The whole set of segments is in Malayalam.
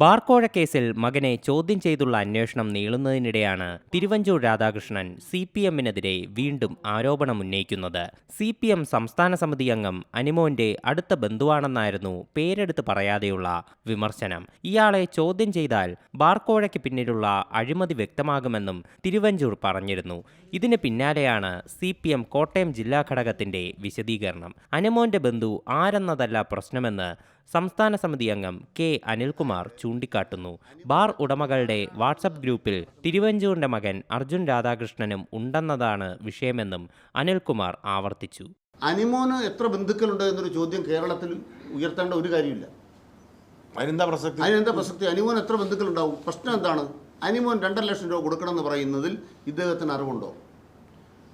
ബാർക്കോഴ കേസിൽ മകനെ ചോദ്യം ചെയ്തുള്ള അന്വേഷണം നീളുന്നതിനിടെയാണ് തിരുവഞ്ചൂർ രാധാകൃഷ്ണൻ സി പി എമ്മിനെതിരെ വീണ്ടും ആരോപണമുന്നയിക്കുന്നത് സി പി എം സംസ്ഥാന സമിതി അംഗം അനിമോന്റെ അടുത്ത ബന്ധുവാണെന്നായിരുന്നു പേരെടുത്ത് പറയാതെയുള്ള വിമർശനം. ഇയാളെ ചോദ്യം ചെയ്താൽ ബാർക്കോഴയ്ക്ക് പിന്നിലുള്ള അഴിമതി വ്യക്തമാകുമെന്നും തിരുവഞ്ചൂർ പറഞ്ഞിരുന്നു. ഇതിന് പിന്നാലെയാണ് സി പി എം കോട്ടയം ജില്ലാ ഘടകത്തിന്റെ വിശദീകരണം. അനിമോന്റെ ബന്ധു ആരെന്നതല്ല പ്രശ്നമെന്ന് സംസ്ഥാന സമിതി അംഗം കെ അനിൽകുമാർ ചൂണ്ടിക്കാട്ടുന്നു. ബാർ ഉടമകളുടെ വാട്സപ്പ് ഗ്രൂപ്പിൽ തിരുവഞ്ചൂരിന്റെ മകൻ അർജുൻ രാധാകൃഷ്ണനും ഉണ്ടെന്നതാണ് വിഷയമെന്നും അനിൽകുമാർ ആവർത്തിച്ചു. അനിമോന് എത്ര ബന്ധുക്കളുണ്ട് എന്നൊരു ചോദ്യം കേരളത്തിൽ ഉയർത്തേണ്ട ഒരു കാര്യമില്ല. അതിനെന്താ പ്രസക്തി? അതിനെന്താ പ്രസക്തി? അനിമോൻ എത്ര ബന്ധുക്കളുണ്ടാവും? പ്രശ്നം എന്താണ്? അനിമോൻ രണ്ടര ലക്ഷം രൂപ കൊടുക്കണമെന്ന് പറയുന്നതിൽ ഇദ്ദേഹത്തിന് അറിവുണ്ടോ?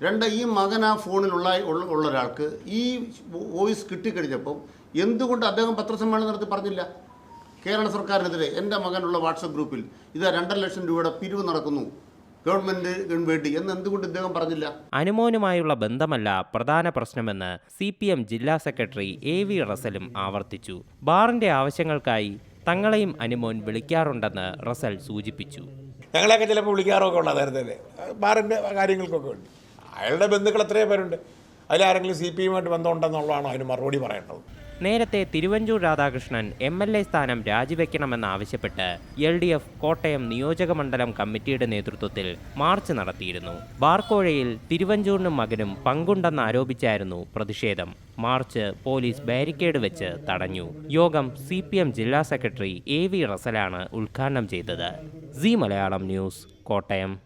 രണ്ട് ഈ മകൻ ആ ഫോണിലുള്ള ഉള്ള- ഒരാൾക്ക് ഈ വോയിസ് കിട്ടിക്കഴിഞ്ഞപ്പം എന്തുകൊണ്ട് അദ്ദേഹം പത്രസമ്മേളനം നടത്തി പറഞ്ഞില്ല? കേരള സർക്കാരിനെതിരെ എന്റെ മകനുള്ള വാട്സപ്പ് ഗ്രൂപ്പിൽ ഇത് രണ്ടര ലക്ഷം രൂപയുടെ പിരിവ് നടക്കുന്നു. ഗവൺമെന്റിന് വേണ്ടി എന്ന് എന്തുകൊണ്ട് ഇദ്ദേഹം പറഞ്ഞില്ല? അനുമോനുമായുള്ള ബന്ധമല്ല പ്രധാന പ്രശ്നമെന്ന് സി പി എം ജില്ലാ സെക്രട്ടറി എ വി റസലും ആവർത്തിച്ചു. ബാറിന്റെ ആവശ്യങ്ങൾക്കായി തങ്ങളെയും അനുമോൻ വിളിക്കാറുണ്ടെന്ന് റസൽ സൂചിപ്പിച്ചു. ഞങ്ങളെയൊക്കെ ചിലപ്പോൾ വിളിക്കാറൊക്കെ ഉള്ള നേരത്തെ ബാറിന്റെ കാര്യങ്ങൾക്കൊക്കെ ഉണ്ട് അയാളുടെ ബന്ധുക്കൾ എത്രയോ പേരുണ്ട്. അതിലാരെങ്കിലും സി പി എമ്മുമായിട്ട് ബന്ധമുണ്ടെന്നുള്ളതാണോ അതിന് മറുപടി പറയേണ്ടത്? നേരത്തെ Thiruvanchoor Radhakrishnan M L A സ്ഥാനം രാജിവെക്കണമെന്നാവശ്യപ്പെട്ട് എൽ ഡി എഫ് കോട്ടയം നിയോജക മണ്ഡലം കമ്മിറ്റിയുടെ നേതൃത്വത്തിൽ മാർച്ച് നടത്തിയിരുന്നു. ബാർക്കോഴയിൽ തിരുവഞ്ചൂരിനും മകനും പങ്കുണ്ടെന്നാരോപിച്ചായിരുന്നു പ്രതിഷേധം. മാർച്ച് പോലീസ് ബാരിക്കേഡ് വെച്ച് തടഞ്ഞു. യോഗം സി ജില്ലാ സെക്രട്ടറി എ വി റസലാണ് ഉദ്ഘാടനം ചെയ്തത്. C Malayalam news Kottayam.